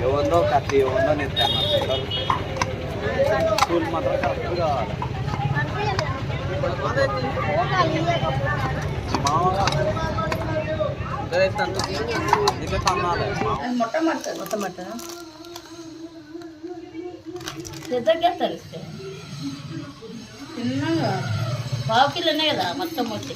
ఏముందో కత్తి ఏముందో నేను స్కూల్ మాత్రం కరెక్ట్ కావాలి మామూలుగా పెద్దకేస్తారు ఇస్తే చిన్నగా పావు కిలోనే కదా మొత్తం వచ్చి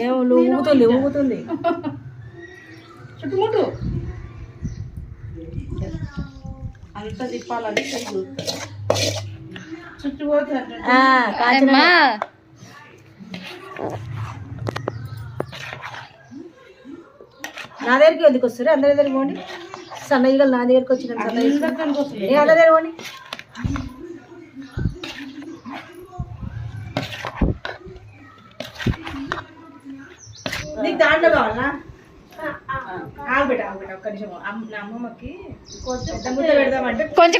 ఏమో ఊగుతుంది. ఊగుతుంది. చుట్టుముట్టు అంత తిప్పాలని చూస్తారు కాచిన నా దగ్గరికి ఎందుకు వస్తారు? అందరి దగ్గరికి పోండి. సన్న ఈగలు నా దగ్గరికి వచ్చిన అందరి దగ్గర పోండి. నీకు దాంట్లో కావాలా కొంచెం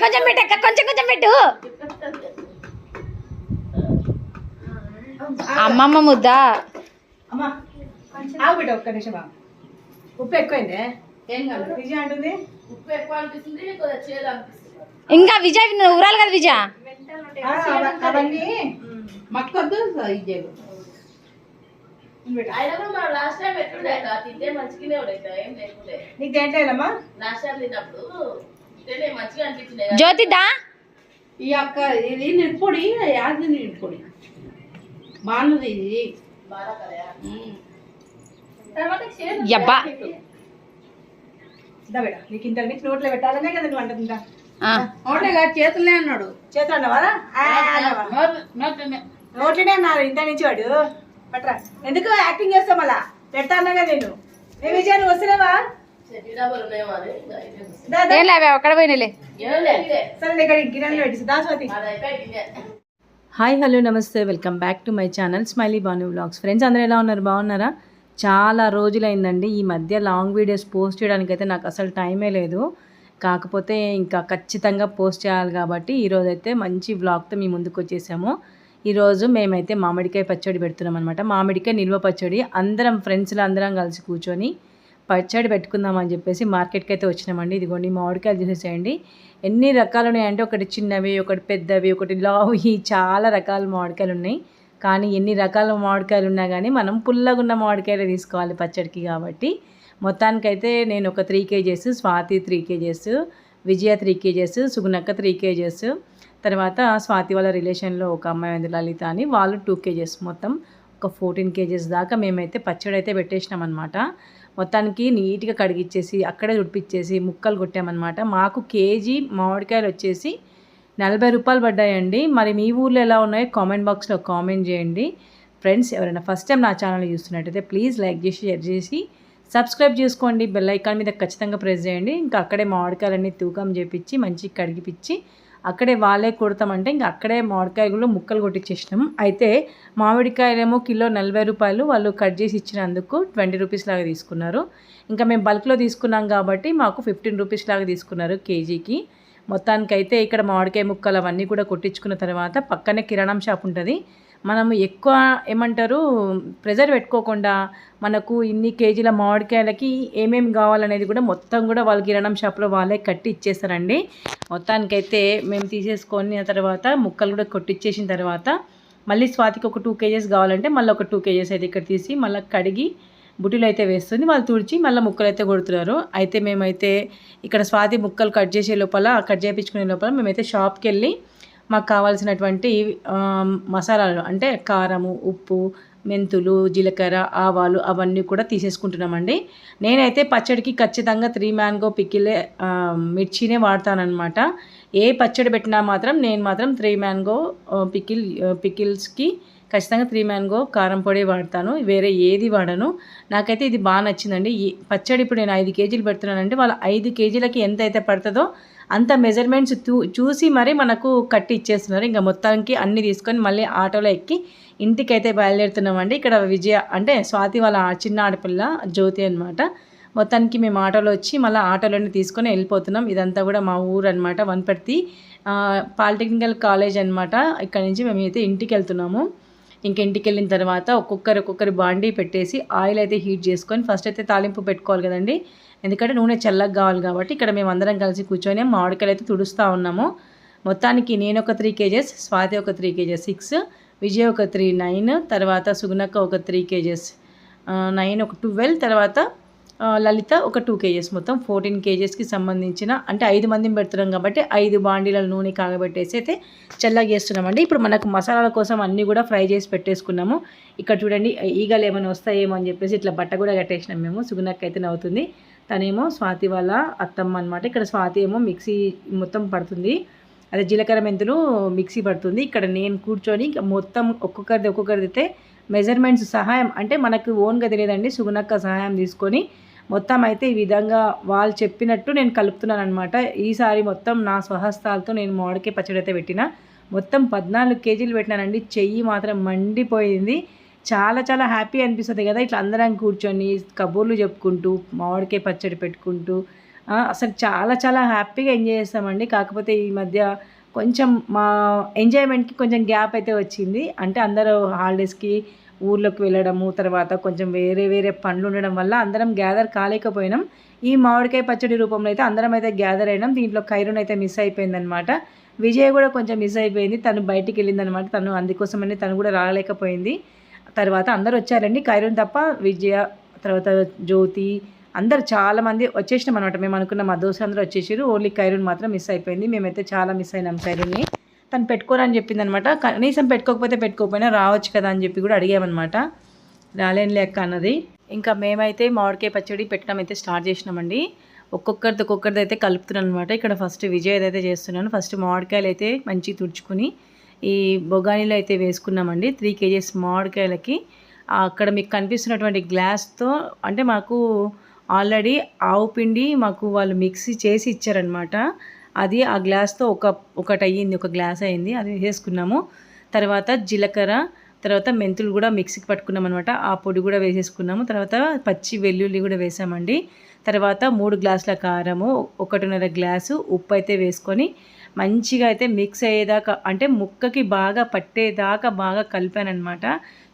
కొంచెం కొంచెం కొంచెం పెట్టు. అమ్మమ్మ ముద్ద. బిడ్డ ఒక్క నిమిషం. ఉప్పు ఎక్కువైందే? ఏం కాదు. విజయ అంటుంది? ఉప్పు ఎక్కువ అనిపిస్తుంది ఇంకా విజయ్ నువ్వు ఊరాలి కదా విజయ్? అవన్నీ? అనిపించింది జ్యోతిదా? ఈ అక్క ఇది నిరుపొడి యాది నిరుపొడి బాగున్నది ఇది. నీకు ఇంత నీకు నోట్లో పెట్టాలనే కదా నువ్వు అంటుంది ఇంకా ఓటే కాదు చేతులే అన్నాడు. చేతులు? నోట్లోనే. అన్నారు ఇంత నుంచి వాడు. పట్రా. ఎందుకు యాక్టింగ్ చేస్తావు మళ్ళా? పెడతా అన్నాగా నేను. ఏ విజయ నువ్వు వస్తున్నావా? ఒక్కడ పోయినలే. సరే ఇక్కడ గిన్నెలో పెట్టి. దాస్వతి hi hello namaste. Welcome back to my channel smiley Banu vlogs friends అందరూ ఎలా ఉన్నారు? బాగున్నారా? చాలా రోజులైందండి. ఈ మధ్య లాంగ్ వీడియోస్ పోస్ట్ చేయడానికైతే నాకు అసలు టైమే లేదు. కాకపోతే ఇంకా ఖచ్చితంగా పోస్ట్ చేయాలి కాబట్టి ఈరోజైతే మంచి వ్లాగ్తో మీ ముందుకు వచ్చేసాము. ఈరోజు మేమైతే మామిడికాయ పచ్చడి పెడుతున్నాం అనమాట మామిడికాయ నిల్వ పచ్చడి. అందరం ఫ్రెండ్స్లో అందరం కలిసి కూర్చొని పచ్చడి పెట్టుకుందామని చెప్పేసి మార్కెట్కి అయితే వచ్చినామండి. ఇదిగోండి మామిడికాయలు చూసేసేయండి ఎన్ని రకాలు ఉన్నాయంటే ఒకటి చిన్నవి ఒకటి పెద్దవి ఒకటి లావి చాలా రకాల మామిడికాయలు ఉన్నాయి. కానీ ఎన్ని రకాల మామిడికాయలు ఉన్నా కానీ మనం పుల్లగా ఉన్న మామిడికాయలు తీసుకోవాలి పచ్చడికి కాబట్టి. మొత్తానికైతే నేను ఒక three KGs Swathi three KGs Vijaya three KGs సుగుణక్క three KGs. తర్వాత స్వాతి వాళ్ళ రిలేషన్లో ఒక అమ్మాయి ఉంది లలిత అని. వాళ్ళు టూ కేజెస్ మొత్తం. ఒక ఫోర్టీన్ కేజెస్ దాకా మేమైతే పచ్చడి అయితే పెట్టేసినాం అనమాట మొత్తానికి నీట్గా కడిగిచ్చేసి అక్కడే ఉడిపిచ్చేసి ముక్కలు కొట్టామన్నమాట. మాకు కేజీ మామిడికాయలు వచ్చేసి నలభై రూపాయలు పడ్డాయండి. మరి మీ ఊర్లో ఎలా ఉన్నాయో కామెంట్ బాక్స్లో కామెంట్ చేయండి. ఫ్రెండ్స్ ఎవరైనా ఫస్ట్ టైం నా ఛానల్ చూస్తున్నట్టయితే ప్లీజ్ లైక్ చేసి షేర్ చేసి సబ్స్క్రైబ్ చేసుకోండి. బెల్ ఐకాన్ మీద ఖచ్చితంగా ప్రెస్ చేయండి. ఇంకా అక్కడే మామిడికాయలన్నీ తూకం చేపించి మంచిగా కడిగిపిచ్చి అక్కడే వాళ్ళే కొడతామంటే ఇంకా అక్కడే మామిడికాయలు ముక్కలు కొట్టించేసినాం అయితే మామిడికాయలేమో కిలో నలభై రూపాయలు వాళ్ళు కట్ చేసి ఇచ్చినందుకు ట్వంటీ రూపీస్ లాగా తీసుకున్నారు. ఇంకా మేము బల్క్లో తీసుకున్నాం కాబట్టి మాకు ఫిఫ్టీన్ రూపీస్ లాగా తీసుకున్నారు కేజీకి. మొత్తానికైతే ఇక్కడ మామిడికాయ ముక్కలు అవన్నీ కూడా కొట్టించుకున్న తర్వాత పక్కనే కిరాణం షాప్ ఉంటుంది. మనం ఎక్కువ ఏమంటారు ప్రెజర్ పెట్టుకోకుండా మనకు ఇన్ని కేజీల మామిడికాయలకి ఏమేమి కావాలనేది కూడా మొత్తం కూడా వాళ్ళ కిరాణం షాప్లో వాళ్ళే కట్టి ఇచ్చేస్తారండి. మొత్తానికైతే మేము తీసేసుకొని తర్వాత ముక్కలు కూడా కొట్టిచ్చేసిన తర్వాత మళ్ళీ స్వాతికి ఒక టూ కేజెస్ కావాలంటే మళ్ళీ ఒక టూ కేజెస్ అయితే ఇక్కడ తీసి మళ్ళీ కడిగి బుటీలు అయితే వేస్తుంది. వాళ్ళు తుడిచి మళ్ళీ ముక్కలు అయితే కొడుతున్నారు. అయితే మేమైతే ఇక్కడ స్వాతి ముక్కలు కట్ చేసే లోపల కట్ చేయించుకునే లోపల మేమైతే షాప్కి వెళ్ళి మాకు కావాల్సినటువంటి మసాలాలు అంటే కారము ఉప్పు మెంతులు జీలకర్ర ఆవాలు అవన్నీ కూడా తీసేసుకుంటున్నామండి. నేనైతే పచ్చడికి ఖచ్చితంగా త్రీ మ్యాంగో పికిలే మిర్చినే వాడతానమాట ఏ పచ్చడి పెట్టినా మాత్రం నేను మాత్రం త్రీ మ్యాంగో పికిల్ పికిల్స్కి ఖచ్చితంగా త్రీ మ్యాంగో కారం పొడి వాడతాను. వేరే ఏది వాడను. నాకైతే ఇది బాగా నచ్చిందండి. ఈ పచ్చడి ఇప్పుడు నేను ఐదు కేజీలు పెడుతున్నానంటే వాళ్ళ ఐదు కేజీలకి ఎంత అయితే పడుతుందో అంత మెజర్మెంట్స్ చూసి మరి మనకు కట్టి ఇచ్చేస్తున్నారు ఇంకా మొత్తానికి అన్ని తీసుకొని మళ్ళీ ఆటోలో ఎక్కి ఇంటికైతే బయలుదేరుతున్నామండి. ఇక్కడ విజయ అంటే స్వాతి వాళ్ళ చిన్న ఆడపిల్ల జ్యోతి అనమాట మొత్తానికి మేము ఆటోలో వచ్చి మళ్ళీ ఆటోలోనే తీసుకొని వెళ్ళిపోతున్నాం. ఇదంతా కూడా మా ఊరు అనమాట వన్పర్తి పాలిటెక్నికల్ కాలేజ్ అనమాట ఇక్కడ నుంచి మేము అయితే ఇంటికి వెళ్తున్నాము ఇంక ఇంటికి వెళ్ళిన తర్వాత ఒక్కొక్కరు ఒక్కొక్కరి బాండీ పెట్టేసి ఆయిల్ అయితే హీట్ చేసుకొని ఫస్ట్ అయితే తాలింపు పెట్టుకోవాలి కదండి. ఎందుకంటే నూనె చల్లగా కావాలి కాబట్టి ఇక్కడ మేము అందరం కలిసి కూర్చొని మామిడికాయలు అయితే తుడుస్తూ ఉన్నాము. మొత్తానికి నేను ఒక త్రీ కేజెస్ స్వాతి ఒక త్రీ కేజెస్ సిక్స్ విజయ్ ఒక త్రీ నైన్ తర్వాత సుగుణక్క ఒక త్రీ కేజెస్ నైన్ ఒక ట్వెల్వ్ తర్వాత లలిత ఒక టూ కేజెస్. మొత్తం ఫోర్టీన్ కేజెస్కి సంబంధించిన అంటే ఐదు మందిని పెడుతున్నాం కాబట్టి ఐదు బాండీల నూనె కాగబెట్టేసి అయితే చల్లగా చేస్తున్నామండి. ఇప్పుడు మనకు మసాలాల కోసం అన్నీ కూడా ఫ్రై చేసి పెట్టేసుకున్నాము. ఇక్కడ చూడండి ఈగలు ఏమైనా వస్తాయేమో అని చెప్పేసి ఇట్లా బట్ట కూడా కట్టేసినాం మేము. సుగుణక్క అయితే నవ్వుతుంది. తనేమో స్వాతి వాళ్ళ అత్తమ్మ అనమాట ఇక్కడ స్వాతి ఏమో మిక్సీ మొత్తం పడుతుంది. అదే జీలకర్ర మెంతులు మిక్సీ పడుతుంది. ఇక్కడ నేను కూర్చొని మొత్తం ఒక్కొక్కరిది ఒక్కొక్కరిది అయితే మెజర్మెంట్స్ సహాయం అంటే మనకు ఓన్గా తెలియదండి. సుగుణక్క సహాయం తీసుకొని మొత్తం అయితే ఈ విధంగా వాళ్ళు చెప్పినట్టు నేను కలుపుతున్నాను అనమాట ఈసారి మొత్తం నా స్వహస్తాలతో నేను మామిడికాయ పచ్చడి అయితే పెట్టిన. మొత్తం పద్నాలుగు కేజీలు పెట్టినానండి. చెయ్యి మాత్రం మండిపోయింది. చాలా చాలా హ్యాపీ అనిపిస్తుంది కదా. ఇట్లా అందరం కూర్చొని కబుర్లు చెప్పుకుంటూ మామిడికాయ పచ్చడి పెట్టుకుంటూ అసలు చాలా చాలా హ్యాపీగా ఎంజాయ్ చేస్తామండి. కాకపోతే ఈ మధ్య కొంచెం మా ఎంజాయ్మెంట్కి కొంచెం గ్యాప్ అయితే వచ్చింది. అంటే అందరూ హాలిడేస్కి ఊర్లోకి వెళ్ళడము తర్వాత కొంచెం వేరే వేరే పనులు ఉండడం వల్ల అందరం గ్యాదర్ కాలేకపోయినాం. ఈ మామిడికాయ పచ్చడి రూపంలో అయితే అందరం అయితే గ్యాదర్ అయినాం. దీంట్లో ఖైరున్ అయితే మిస్ అయిపోయిందనమాట విజయ్ కూడా కొంచెం మిస్ అయిపోయింది. తను బయటికి వెళ్ళిందనమాట తను అందుకోసమని తను కూడా రాలేకపోయింది. తర్వాత అందరు వచ్చారండి. ఖైరున్ తప్ప విజయ తర్వాత జ్యోతి అందరు చాలామంది వచ్చేసినాం అనమాట మేము అనుకున్న మా దోస్తులు అందరూ వచ్చేసారు ఓన్లీ కైరూన్ మాత్రం మిస్ అయిపోయింది. మేమైతే చాలా మిస్ అయినాం ఖైరున్ని తను పెట్టుకోరని చెప్పింది అనమాట కనీసం పెట్టుకోకపోతే పెట్టుకోకపోయినా రావచ్చు కదా అని చెప్పి కూడా అడిగామన్నమాట. రాలేని లెక్క అన్నది. ఇంకా మేమైతే మామిడికాయ పచ్చడి పెట్టడం అయితే స్టార్ట్ చేసినామండి. ఒక్కొక్కరిది ఒక్కొక్కరిది అయితే కలుపుతున్నాను అనమాట ఇక్కడ ఫస్ట్ విజయ్ అయితే చేస్తున్నాను ఫస్ట్ మామిడికాయలు అయితే మంచిగా తుడుచుకుని ఈ బొగానీలో అయితే వేసుకున్నామండి. Three kgs మామిడికాయలకి. అక్కడ మీకు కనిపిస్తున్నటువంటి గ్లాస్తో అంటే మాకు ఆల్రెడీ ఆవు పిండి మాకు వాళ్ళు మిక్సీ చేసి ఇచ్చారనమాట అది ఆ గ్లాస్తో ఒక ఒకటి అయ్యింది ఒక గ్లాస్ అయింది అది వేసేసుకున్నాము. తర్వాత జీలకర్ర తర్వాత మెంతులు కూడా మిక్సీకి పట్టుకున్నాం అనమాట ఆ పొడి కూడా వేసేసుకున్నాము. తర్వాత పచ్చి వెల్లుల్లి కూడా వేసామండి. తర్వాత మూడు గ్లాసుల కారము ఒకటిన్నర గ్లాసు ఉప్పు అయితే వేసుకొని మంచిగా అయితే మిక్స్ అయ్యేదాకా అంటే ముక్కకి బాగా పట్టేదాకా బాగా కలిపానమాట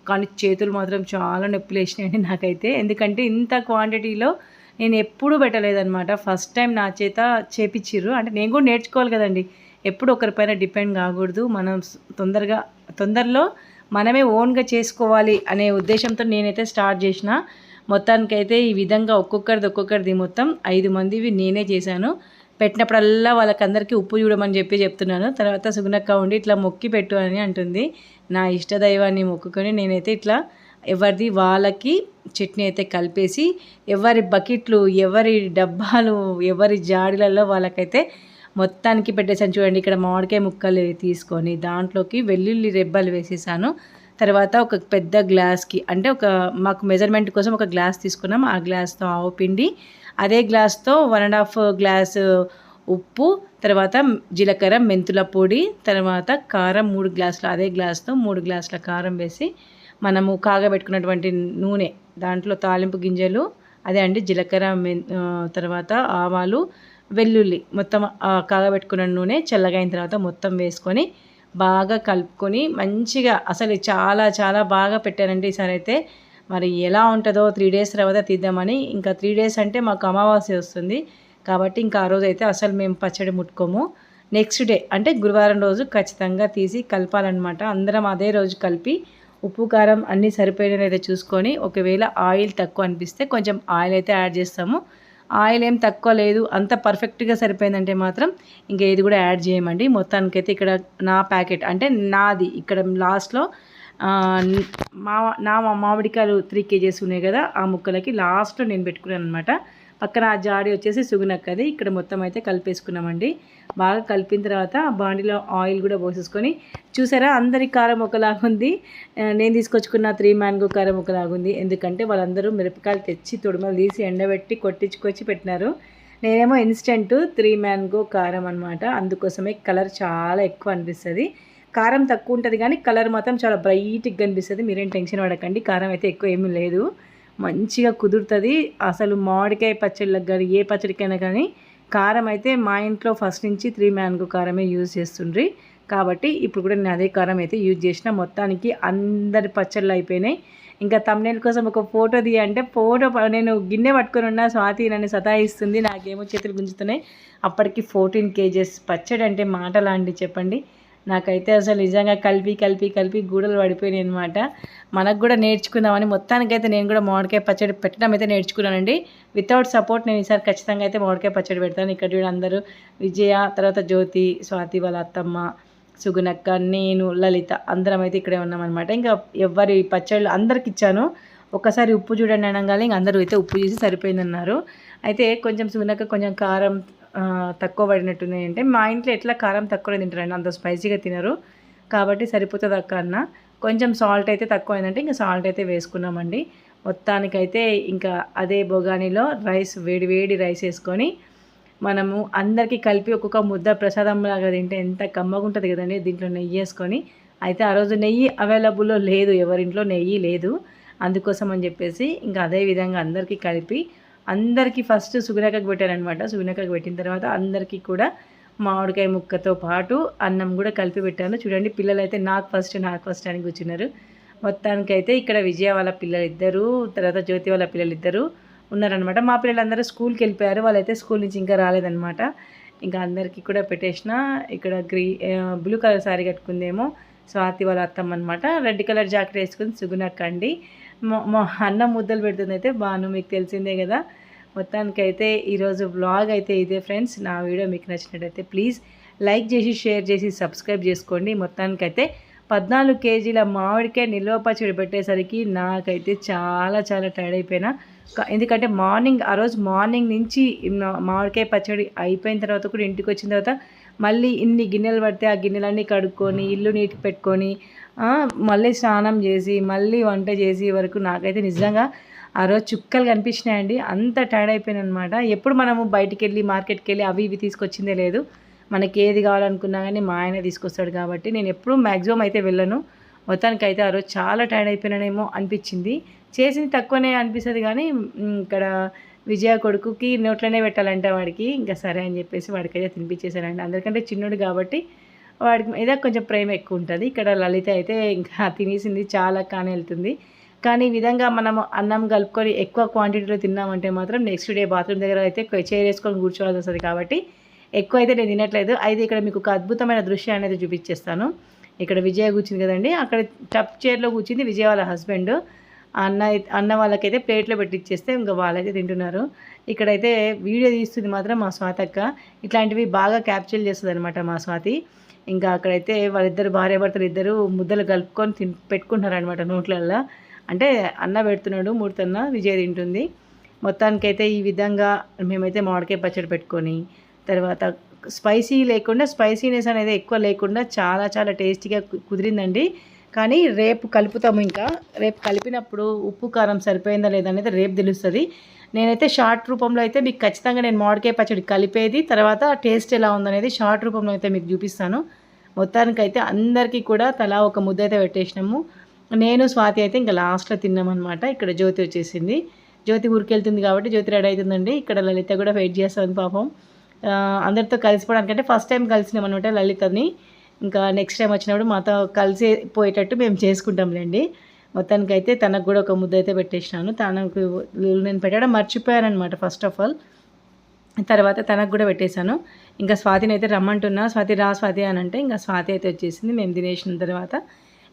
కానీ చేతులు మాత్రం చాలా నొప్పి లేచినాయండి నాకైతే. ఎందుకంటే ఇంత క్వాంటిటీలో నేను ఎప్పుడూ పెట్టలేదన్నమాట. ఫస్ట్ టైం నా చేత చేపిచ్చిర్రు. అంటే నేను కూడా నేర్చుకోవాలి కదండి. ఎప్పుడు ఒకరిపైన డిపెండ్ కాకూడదు. మనం తొందరగా తొందరలో మనమే ఓన్గా చేసుకోవాలి అనే ఉద్దేశంతో నేనైతే స్టార్ట్ చేసిన. మొత్తానికైతే ఈ విధంగా ఒక్కొక్కరిది ఒక్కొక్కరిది మొత్తం ఐదు మందివి నేనే చేశాను. పెట్టినప్పుడల్లా వాళ్ళకందరికీ ఉప్పు చూడమని చెప్పి చెప్తున్నాను. తర్వాత సుగునక్క ఉండి ఇట్లా మొక్కి పెట్టు అని అంటుంది. నా ఇష్టదైవాన్ని మొక్కుకొని నేనైతే ఇట్లా ఎవరిది వాళ్ళకి చట్నీ అయితే కలిపేసి ఎవరి బకెట్లు ఎవరి డబ్బాలు ఎవరి జాడీలలో వాళ్ళకైతే మొత్తానికి పెట్టేసాను చూడండి ఇక్కడ మామిడికాయ ముక్కలు తీసుకొని దాంట్లోకి వెల్లుల్లి రెబ్బలు వేసేసాను. తర్వాత ఒక పెద్ద గ్లాస్కి అంటే ఒక మాకు మెజర్మెంట్ కోసం ఒక గ్లాస్ తీసుకున్నాం. ఆ గ్లాస్తో ఆవు పిండి అదే గ్లాస్తో వన్ అండ్ హాఫ్ గ్లాస్ ఉప్పు తర్వాత జీలకర్ర మెంతుల పొడి తర్వాత కారం మూడు గ్లాసులు అదే గ్లాస్తో మూడు గ్లాసుల కారం వేసి మనము కాగబెట్టుకున్నటువంటి నూనె దాంట్లో తాలింపు గింజలు అదే అండి జీలకర్ర మెన్ తర్వాత ఆవాలు వెల్లుల్లి మొత్తం కాగబెట్టుకున్న నూనె చల్లగైన తర్వాత మొత్తం వేసుకొని బాగా కలుపుకొని మంచిగా అసలు చాలా చాలా బాగా పెట్టానండి ఈసారి అయితే. మరి ఎలా ఉంటుందో త్రీ డేస్ తర్వాత తీద్దామని ఇంకా త్రీ డేస్ అంటే మాకు అమావాస్య వస్తుంది. కాబట్టి ఇంకా ఆ రోజు అయితే అసలు మేము పచ్చడి ముట్టుకోము. నెక్స్ట్ డే అంటే గురువారం రోజు ఖచ్చితంగా తీసి కలపాలన్నమాట. అందరం అదే రోజు కలిపి ఉప్పు కారం అన్నీ సరిపోయినైతే చూసుకొని ఒకవేళ ఆయిల్ తక్కువ అనిపిస్తే కొంచెం ఆయిల్ అయితే యాడ్ చేస్తాము. ఆయిల్ ఏం తక్కువ లేదు అంత పర్ఫెక్ట్గా సరిపోయిందంటే మాత్రం ఇంకా ఏది కూడా యాడ్ చేయమండి. మొత్తానికైతే ఇక్కడ నా ప్యాకెట్ అంటే నాది. ఇక్కడ లాస్ట్లో మా నా మామిడికాయలు త్రీ కేజీస్ ఉన్నాయి కదా ఆ ముక్కలకి లాస్ట్లో నేను పెట్టుకున్నాను అనమాట పక్కన ఆ జాడి వచ్చేసి సుగునక్కది ఇక్కడ మొత్తం అయితే కలిపేసుకున్నామండి. బాగా కలిపిన తర్వాత బాండిలో ఆయిల్ కూడా పోసేసుకొని చూసారా అందరి కారం ఒకలాగా ఉంది. నేను తీసుకొచ్చుకున్న త్రీ మ్యాంగో కారం ఒకలాగా ఉంది. ఎందుకంటే వాళ్ళందరూ మిరపకాయలు తెచ్చి తొడుమలు తీసి ఎండబెట్టి కొట్టించుకొచ్చి పెట్టినారు. నేనేమో ఇన్స్టెంట్ త్రీ మ్యాంగో కారం అనమాట అందుకోసమే కలర్ చాలా ఎక్కువ అనిపిస్తుంది. కారం తక్కువ ఉంటుంది కానీ కలర్ మాత్రం చాలా బ్రైట్గా కనిపిస్తుంది. మీరేం టెన్షన్ పడకండి కారం అయితే ఎక్కువ ఏమీ లేదు. మంచిగా కుదురుతుంది. అసలు మామిడికాయ పచ్చళ్ళకి కానీ ఏ పచ్చడికైనా కానీ కారం అయితే మా ఇంట్లో ఫస్ట్ నుంచి త్రీ మ్యాంగో కారమే యూజ్ చేస్తుండ్రి. కాబట్టి ఇప్పుడు కూడా నేను అదే కారం అయితే యూజ్ చేసిన. మొత్తానికి అందరి పచ్చళ్ళు అయిపోయినాయి. ఇంకా తమ్నేల్ కోసం ఒక ఫోటో తీయ అంటే ఫోటో నేను గిన్నె పట్టుకొని ఉన్న స్వాతి నన్ను సతాయిస్తుంది. నాకేమో చేతులు గుంజుతున్నాయి. అప్పటికి ఫోర్టీన్ కేజెస్ పచ్చడి అంటే మాటలా అండి చెప్పండి. నాకైతే అసలు నిజంగా కలిపి కలిపి కలిపి గూడలు పడిపోయినాయి అనమాట మనకు కూడా నేర్చుకుందామని మొత్తానికైతే నేను కూడా మామిడికాయ పచ్చడి పెట్టడం అయితే నేర్చుకున్నానండి. వితౌట్ సపోర్ట్ నేను ఈసారి ఖచ్చితంగా అయితే మామిడికాయ పచ్చడి పెడతాను. ఇక్కడ చూడండి అందరూ విజయ తర్వాత జ్యోతి స్వాతి వాళ్ళ అత్తమ్మ సుగుణక్క నేను లలిత అందరం అయితే ఇక్కడే ఉన్నామన్నమాట ఇంకా ఎవరి పచ్చళ్ళు అందరికి ఇచ్చాను. ఒక్కసారి ఉప్పు చూడండి అనగానే ఇంక అందరూ అయితే ఉప్పు చేసి సరిపోయిందన్నారు. అయితే కొంచెం సుగుణక్క కొంచెం కారం తక్కువ పడినట్టుంది అంటే మా ఇంట్లో ఎట్లా కారం తక్కువ తింటారండి అంత స్పైసీగా తినరు. కాబట్టి సరిపోతుంది అక్క అన్న. కొంచెం సాల్ట్ అయితే తక్కువ అయిందంటే ఇంకా సాల్ట్ అయితే వేసుకున్నామండి. మొత్తానికైతే ఇంకా అదే బొగానీలో రైస్ వేడి వేడి రైస్ వేసుకొని మనము అందరికీ కలిపి ఒక్కొక్క ముద్ద ప్రసాదం లాగా తింటే ఎంత కమ్మగా ఉంటుంది కదండి. దీంట్లో నెయ్యి వేసుకొని అయితే ఆ రోజు నెయ్యి అవైలబుల్లో లేదు. ఎవరింట్లో నెయ్యి లేదు. అందుకోసం అని చెప్పేసి ఇంకా అదే విధంగా అందరికీ కలిపి అందరికీ ఫస్ట్ సుగునకకు పెట్టానమాట సుగునకకు పెట్టిన తర్వాత అందరికీ కూడా మామిడికాయ ముక్కతో పాటు అన్నం కూడా కలిపి పెట్టాను. చూడండి పిల్లలు అయితే నాకు ఫస్ట్ నాకు ఫస్ట్ అని కూర్చున్నారు. మొత్తానికైతే ఇక్కడ విజయ వాళ్ళ పిల్లలు ఇద్దరు తర్వాత జ్యోతి వాళ్ళ పిల్లలు ఇద్దరు ఉన్నారనమాట మా పిల్లలందరూ స్కూల్కి వెళ్ళిపోయారు. వాళ్ళైతే స్కూల్ నుంచి ఇంకా రాలేదనమాట ఇంకా అందరికీ కూడా పెట్టేసిన ఇక్కడ గ్రీ బ్లూ కలర్ శారీ కట్టుకుందేమో స్వాతి వాళ్ళ అత్తమ్మ అనమాట రెడ్ కలర్ జాకెట్ వేసుకుని సుగునక్కండి అన్నం ముద్దలు పెడుతుంది అయితే బాను మీకు తెలిసిందే కదా. మొత్తానికైతే ఈరోజు బ్లాగ్ అయితే ఇదే ఫ్రెండ్స్. నా వీడియో మీకు నచ్చినట్టయితే ప్లీజ్ లైక్ చేసి షేర్ చేసి సబ్స్క్రైబ్ చేసుకోండి. మొత్తానికైతే పద్నాలుగు కేజీల మామిడికాయ నిల్వ పచ్చడి పెట్టేసరికి నాకైతే చాలా చాలా టైర్డ్ అయిపోయినా. ఎందుకంటే మార్నింగ్ ఆ రోజు మార్నింగ్ నుంచి మామిడికాయ పచ్చడి అయిపోయిన తర్వాత కూడా ఇంటికి వచ్చిన తర్వాత మళ్ళీ ఇన్ని గిన్నెలు పడితే ఆ గిన్నెలన్నీ కడుక్కొని ఇల్లు నీటికి పెట్టుకొని మళ్ళీ స్నానం చేసి మళ్ళీ వంట చేసి వరకు నాకైతే నిజంగా ఆ రోజు చుక్కలు కనిపించినాయండి. అంత టైర్డ్ అయిపోయాను అనమాట ఎప్పుడు మనము బయటికి వెళ్ళి మార్కెట్కి వెళ్ళి అవి ఇవి తీసుకొచ్చిందే లేదు. మనకి ఏది కావాలనుకున్నా కానీ మా ఆయన తీసుకొస్తాడు కాబట్టి నేను ఎప్పుడూ మ్యాక్సిమం అయితే వెళ్ళను. మొత్తానికి అయితే ఆ రోజు చాలా టైర్డ్ అయిపోయినానేమో అనిపించింది. చేసింది తక్కువనే అనిపిస్తుంది కానీ ఇక్కడ విజయ కొడుకుకి నోట్లోనే పెట్టాలంటే వాడికి. ఇంకా సరే అని చెప్పేసి వాడికైతే తినిపించేశానండి. అందరికంటే చిన్నోడు కాబట్టి వాడికి మీద కొంచెం ప్రేమ ఎక్కువ ఉంటుంది. ఇక్కడ లలిత అయితే ఇంకా తినేసింది చాలా కానీ వెళ్తుంది. కానీ ఈ విధంగా మనము అన్నం కలుపుకొని ఎక్కువ క్వాంటిటీలో తిన్నామంటే మాత్రం నెక్స్ట్ డే బాత్రూమ్ దగ్గర అయితే చైర్ వేసుకొని కూర్చోవాల్సి వస్తుంది కాబట్టి ఎక్కువ అయితే నేను తినట్లేదు. అయితే ఇక్కడ మీకు ఒక అద్భుతమైన దృశ్యం అనేది చూపించేస్తాను ఇక్కడ విజయ కూర్చుంది కదండి. అక్కడ టప్ చైర్లో కూర్చుంది విజయ వాళ్ళ హస్బెండ్. అన్న అన్న వాళ్ళకైతే ప్లేట్లో పెట్టిచ్చేస్తే ఇంకా వాళ్ళైతే తింటున్నారు. ఇక్కడైతే వీడియో తీస్తుంది మాత్రం మా స్వాతక్క. ఇట్లాంటివి బాగా క్యాప్చర్ చేస్తుంది అనమాట మా స్వాతి. ఇంకా అక్కడైతే వాళ్ళిద్దరు భార్య భర్తలు ఇద్దరు ముద్దలు కలుపుకొని తిన్ పెట్టుకుంటున్నారు అనమాట నోట్లల్లో. అంటే అన్న పెడుతున్నాడు మూడుతన్న విజయ్ తింటుంది. మొత్తానికైతే ఈ విధంగా మేమైతే మామిడికాయ పచ్చడి పెట్టుకొని తర్వాత స్పైసీ లేకుండా స్పైసీనెస్ అనేది ఎక్కువ లేకుండా చాలా చాలా టేస్టీగా కుదిరిందండి. కానీ రేపు కలుపుతాము ఇంకా. రేపు కలిపినప్పుడు ఉప్పు కారం సరిపోయిందా లేదా అనేది రేపు తెలుస్తుంది. నేనైతే షార్ట్ రూపంలో అయితే మీకు ఖచ్చితంగా నేను మామిడికాయ పచ్చడి కలిపేది తర్వాత టేస్ట్ ఎలా ఉందనేది షార్ట్ రూపంలో అయితే మీకు చూపిస్తాను. మొత్తానికైతే అందరికీ కూడా తలా ఒక ముద్ద అయితే పెట్టేసినాము. నేను స్వాతి అయితే ఇంకా లాస్ట్లో తిన్నామన్నమాట. ఇక్కడ జ్యోతి వచ్చేసింది. జ్యోతి ఊరికి వెళ్తుంది కాబట్టి జ్యోతి రెడీ అవుతుందండి ఇక్కడ లలిత కూడా వెయిట్ చేస్తుంది పాపం. అందరితో కలిసిపోవడానికి అంటే ఫస్ట్ టైం కలిసినాం అనమాట లలితని. ఇంకా నెక్స్ట్ టైం వచ్చినప్పుడు మాతో కలిసి పోయేటట్టు మేము చేసుకుంటాంలేండి. మొత్తానికి అయితే తనకు కూడా ఒక ముద్ద అయితే పెట్టేసినాను. తనకు నేను పెట్టడం మర్చిపోయాను అనమాట ఫస్ట్ ఆఫ్ ఆల్. తర్వాత తనకు కూడా పెట్టేశాను. ఇంకా స్వాతిని అయితే రమ్మంటున్నా స్వాతి రా స్వాతి అని అంటే ఇంకా స్వాతి అయితే వచ్చేసింది మేము తినేసిన తర్వాత.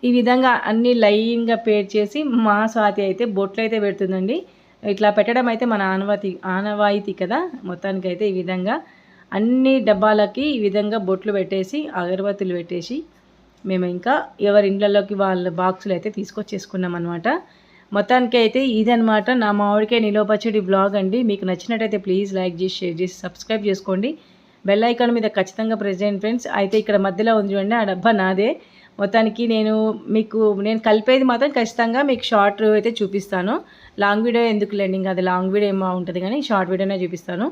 ఈ విధంగా అన్ని లైన్గా పేర్ చేసి మా స్వాతి అయితే బొట్లు అయితే పెడుతుందండి. ఇట్లా పెట్టడం అయితే మన ఆనవాతి ఆనవాయితీ కదా? మొత్తానికి అయితే ఈ విధంగా అన్ని డబ్బాలకి ఈ విధంగా బొట్లు పెట్టేసి అగరబత్తులు పెట్టేసి మేము ఇంకా ఎవరి ఇండ్లలోకి వాళ్ళ బాక్సులు అయితే తీసుకొచ్చేసుకున్నాం అనమాట మొత్తానికి అయితే ఇదనమాట నా మామిడికాయ నిలువ పచ్చడి బ్లాగ్ అండి. మీకు నచ్చినట్టయితే ప్లీజ్ లైక్ చేసి షేర్ చేసి సబ్స్క్రైబ్ చేసుకోండి. బెల్ ఐకాన్ మీద ఖచ్చితంగా ప్రెసిడెంట్ ఫ్రెండ్స్ అయితే ఇక్కడ మధ్యలో ఉంది చూడండి ఆ డబ్బా నాదే. మొత్తానికి నేను మీకు నేను కలిపేది మాత్రం ఖచ్చితంగా మీకు షార్ట్ అయితే చూపిస్తాను. లాంగ్ వీడియో ఎందుకు లేండి అది లాంగ్ వీడియో ఏమో ఉంటుంది కానీ షార్ట్ వీడియోనే చూపిస్తాను.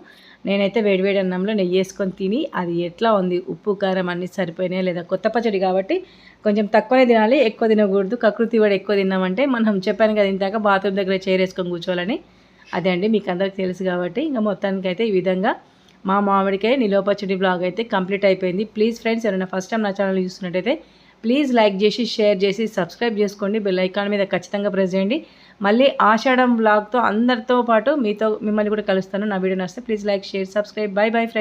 నేనైతే వేడివేడి అన్నంలో నెయ్యి వేసుకొని తిని అది ఎట్లా ఉంది? ఉప్పు కారం అన్నీ సరిపోయినాయి లేదా? కొత్త పచ్చడి కాబట్టి కొంచెం తక్కువనే తినాలి ఎక్కువ తినకూడదు. కకృతి కూడా ఎక్కువ తిన్నామంటే మనం చెప్పాను కదా ఇంతాక బాత్రూమ్ దగ్గర చైర్ వేసుకొని కూర్చోవాలని. అదే అండి మీకు అందరికి తెలుసు కాబట్టి ఇంకా మొత్తానికి అయితే ఈ విధంగా మా మామిడికాయ నిలోపచ్చడి బ్లాగ్ అయితే కంప్లీట్ అయిపోయింది. ప్లీజ్ ఫ్రెండ్స్ ఎవరైనా ఫస్ట్ టైం నా ఛానల్ చూస్తున్నట్టయితే ప్లీజ్ లైక్ చేసి షేర్ చేసి సబ్స్క్రైబ్ చేసుకోండి. బెల్ ఐకాన్ మీద ఖచ్చితంగా ప్రెస్ చేయండి. మళ్ళీ ఆషాఢం బ్లాగ్తో అందరితో పాటు మీతో మిమ్మల్ని కూడా కలుస్తాను. నా వీడియో నచ్చితే please like share subscribe. Bye bye friends